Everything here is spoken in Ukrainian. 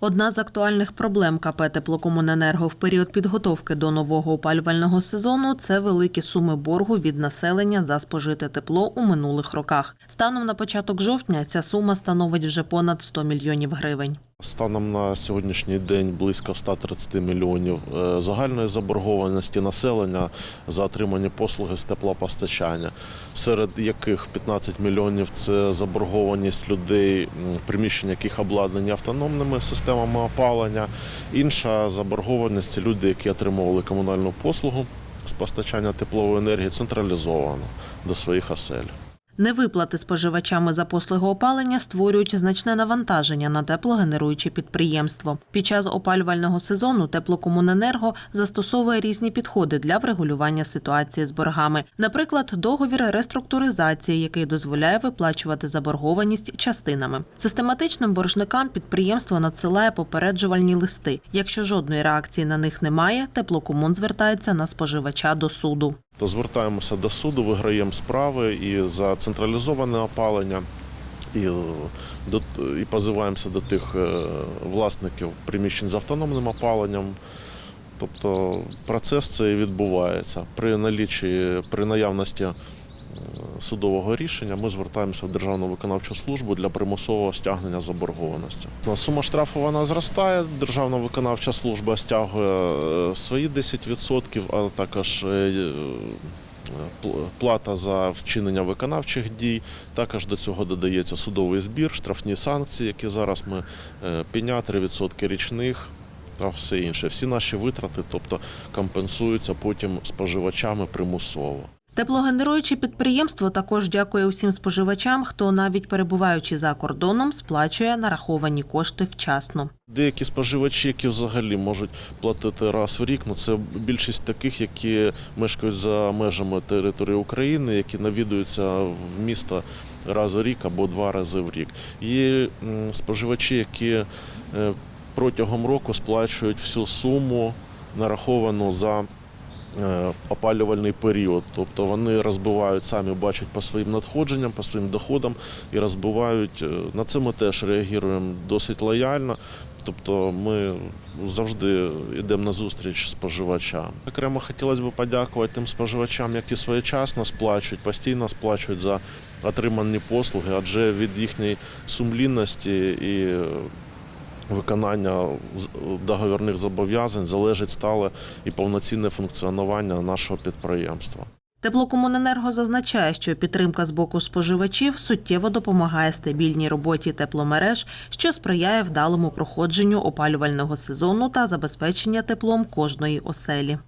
Одна з актуальних проблем КП «Теплокомуненерго» в період підготовки до нового опалювального сезону це великі суми боргу від населення за спожите тепло у минулих роках. Станом на початок жовтня ця сума становить вже понад 100 мільйонів гривень. Станом на сьогоднішній день близько 130 мільйонів е, загальної заборгованості населення за отримані послуги з теплопостачання, серед яких 15 мільйонів це заборгованість людей, приміщення яких обладнані автономними системами опалення. Інша заборгованість це люди, які отримували комунальну послугу з постачання теплової енергії централізовано до своїх осель. Невиплати споживачами за послуги опалення створюють значне навантаження на теплогенеруюче підприємство. Під час опалювального сезону теплокомуненерго застосовує різні підходи для врегулювання ситуації з боргами. Наприклад, договір реструктуризації, який дозволяє виплачувати заборгованість частинами. Систематичним боржникам підприємство надсилає попереджувальні листи. Якщо жодної реакції на них немає, теплокомун звертається на споживача до суду. То звертаємося до суду, виграємо справи і за централізоване опалення, і, до, і позиваємося до тих е, власників приміщень з автономним опаленням. Тобто процес цей відбувається. При налічі, при наявності судового рішення ми звертаємося в Державну виконавчу службу для примусового стягнення заборгованості. Сума штрафу вона зростає. Державна виконавча служба стягує е, свої 10%, а також е, плата за вчинення виконавчих дій. Також до цього додається судовий збір, штрафні санкції, які зараз ми е, пеня 3% річних. Та все інше. Всі наші витрати, тобто компенсуються потім споживачами примусово. Теплогенеруюче підприємство також дякує усім споживачам, хто навіть перебуваючи за кордоном, сплачує нараховані кошти вчасно. Деякі споживачі, які взагалі можуть платити раз в рік, ну це більшість таких, які мешкають за межами території України, які навідуються в місто раз у рік або два рази в рік. Є споживачі, які е, протягом року сплачують всю суму, нараховану за опалювальний період. Тобто вони розбивають самі, бачать по своїм надходженням, по своїм доходам і розбивають. Е, На це ми теж реагуємо досить лояльно. Тобто ми завжди йдемо на зустріч споживачам. Окремо хотілося б подякувати тим споживачам, які своєчасно сплачують, постійно сплачують за отримані послуги, адже від їхньої сумлінності і е, виконання договірних зобов'язань залежить стале і повноцінне функціонування нашого підприємства. Теплокомуненерго зазначає, що підтримка з боку споживачів суттєво допомагає стабільній роботі тепломереж, що сприяє вдалому проходженню опалювального сезону та забезпечення теплом кожної оселі.